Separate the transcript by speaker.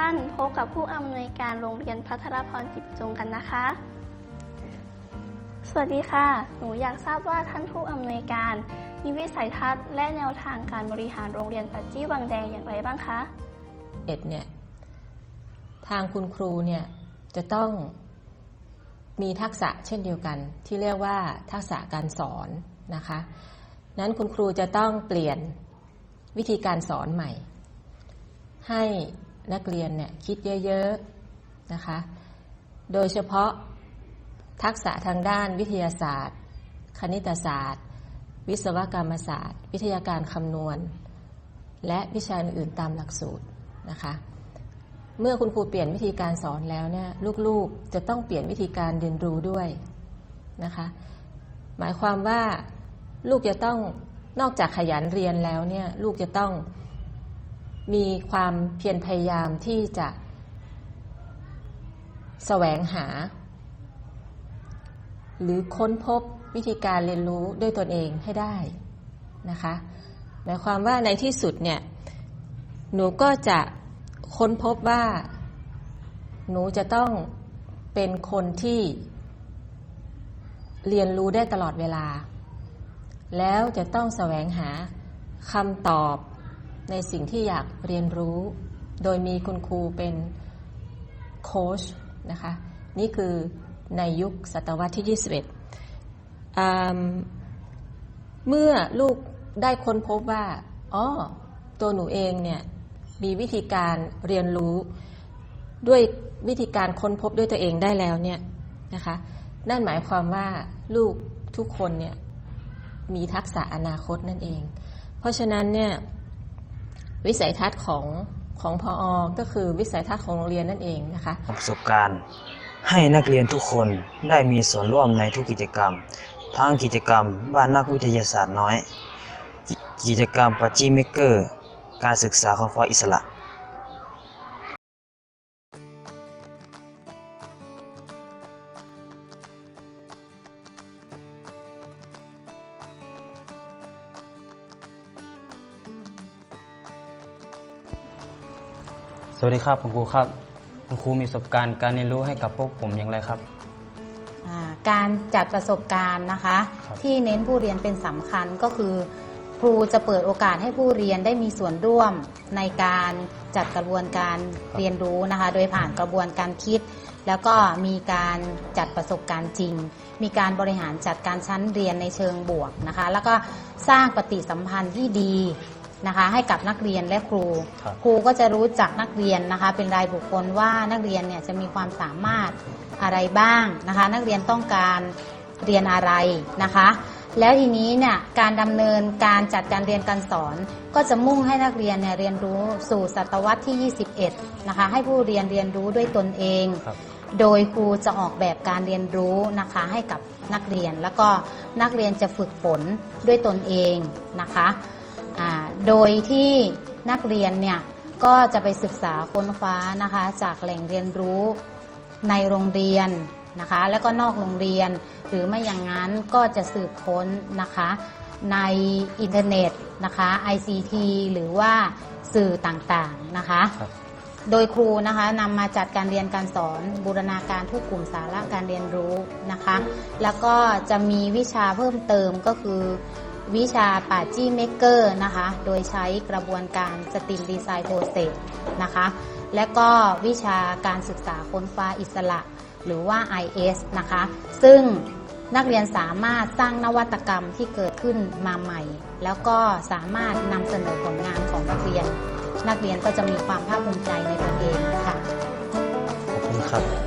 Speaker 1: ่านพบกับผู้อำนวยการโรงเรียนพัทรพรจิตจงกันนะคะ สวัสดีค่ะ หนูอยากทราบว่าท่านผู้อำนวยการ มีวิสัยทัศน์และแนวทางการบริหารโรงเรียนปัจจี้วังแดงอย่างไรบ้างคะ
Speaker 2: เอ็ดเนี่ยทางคุณครูเนี่ยจะต้องมีทักษะเช่นเดียวกัน ที่เรียกว่าทักษะการสอนนะคะ นั้นคุณครูจะต้องเปลี่ยนวิธีการสอนใหม่ ให้ นักเรียนเนี่ยคิดเยอะๆนะคะ โดยเฉพาะทักษะทางด้านวิทยาศาสตร์ คณิตศาสตร์ วิศวกรรมศาสตร์ วิทยาการคำนวณ และวิชาอื่นๆตามหลักสูตรนะคะ เมื่อคุณครูเปลี่ยนวิธีการสอนแล้วเนี่ยลูกๆจะต้องเปลี่ยนวิธีการเรียนรู้ด้วยนะคะ หมายความว่าลูกจะต้องนอกจากขยันเรียนแล้วเนี่ยลูกจะต้อง มีความเพียรพยายามที่จะแสวงหา หรือค้นพบวิธีการเรียนรู้ด้วยตนเองให้ได้นะคะหมายความว่าในที่สุดเนี่ยหนูก็จะค้นพบว่า หนูจะต้องเป็นคนที่เรียนรู้ได้ตลอดเวลา แล้วจะต้องแสวงหาคำตอบ ในสิ่งที่อยากเรียนรู้ โดยมีคุณครูเป็นโค้ชนะคะ นี่คือในยุคศตวรรษที่ 21อ่าเมื่อลูกได้ค้นพบว่า อ๋อ ตัวหนูเองเนี่ยมีวิธีการเรียนรู้ด้วยวิธีการค้นพบด้วยตัวเองได้แล้วเนี่ยนะคะ นั่นหมายความว่าลูกทุกคนเนี่ยมีทักษะอนาคตนั่นเอง เพราะฉะนั้นเนี่ย วิสัยทัศน์ของของพออก็คือวิสัยทัศน์ของโรงเรียนนั่นเองนะคะ
Speaker 3: ประสบการณ์ให้นักเรียนทุกคนได้มีส่วนร่วมในทุกกิจกรรม ทั้งกิจกรรมบ้านนักวิทยาศาสตร์น้อย กิจกรรมปัจจิเมกเกอร์ การศึกษาของฟ้าอิสระ
Speaker 4: สวัสดีครับคุณครูครับ คุณครูมีประสบการณ์การเรียนรู้ให้กับพวกผมอย่างไรครับ
Speaker 5: อ่าการจัดประสบการณ์นะคะ
Speaker 4: ครับ
Speaker 5: ที่เน้นผู้เรียนเป็นสำคัญก็คือ ครูจะเปิดโอกาสให้ผู้เรียนได้มีส่วนร่วมในการจัดกระบวนการเรียนรู้นะคะ โดยผ่านกระบวนการคิด แล้วก็มีการจัดประสบการณ์จริง มีการบริหารจัดการชั้นเรียนในเชิงบวกนะคะ แล้วก็สร้างปฏิสัมพันธ์ที่ดี นะคะ ให้กับนักเรียนและครู
Speaker 4: ครับ
Speaker 5: ครูก็จะรู้จักนักเรียนนะคะ เป็นรายบุคคลว่านักเรียนเนี่ยจะมีความสามารถอะไรบ้างนะคะ นักเรียนต้องการเรียนอะไรนะคะ แล้วทีนี้เนี่ยการดำเนินการจัดการเรียนการสอน ก็จะมุ่งให้นักเรียนเนี่ยเรียนรู้สู่ศตวรรษที่ 21 นะคะ ให้ผู้เรียนเรียนรู้ด้วยตนเอง
Speaker 4: ครับ
Speaker 5: โดยครูจะออกแบบการเรียนรู้นะคะให้กับนักเรียน แล้วก็นักเรียนจะฝึกฝนด้วยตนเองนะคะอ่า โดยที่นักเรียนเนี่ยก็จะไปศึกษาค้นคว้านะคะ จากแหล่งเรียนรู้ในโรงเรียนนะคะ แล้วก็นอกโรงเรียน หรือไม่อย่างนั้นก็จะสืบค้นนะคะในอินเทอร์เน็ตนะคะ ICT หรือว่าสื่อต่างๆนะคะ
Speaker 4: ครับ
Speaker 5: โดยครูนะคะนำมาจัดการเรียนการสอนบูรณาการทุกกลุ่มสาระการเรียนรู้นะคะ แล้วก็จะมีวิชาเพิ่มเติมก็คือ วิชาป่าจี้เมกเกอร์นะคะ โดยใช้กระบวนการสตรีมดีไซน์โปรเซสนะคะ และก็วิชาการศึกษาค้นฟ้าอิสระ หรือว่า IS นะคะ ซึ่งนักเรียนสามารถสร้างนวัตกรรมที่เกิดขึ้นมาใหม่ แล้วก็สามารถนำเสนอผลงานของนักเรียน นักเรียนก็จะมีความภาคภูมิใจในตนเองค่ะ
Speaker 4: ขอบคุณครับ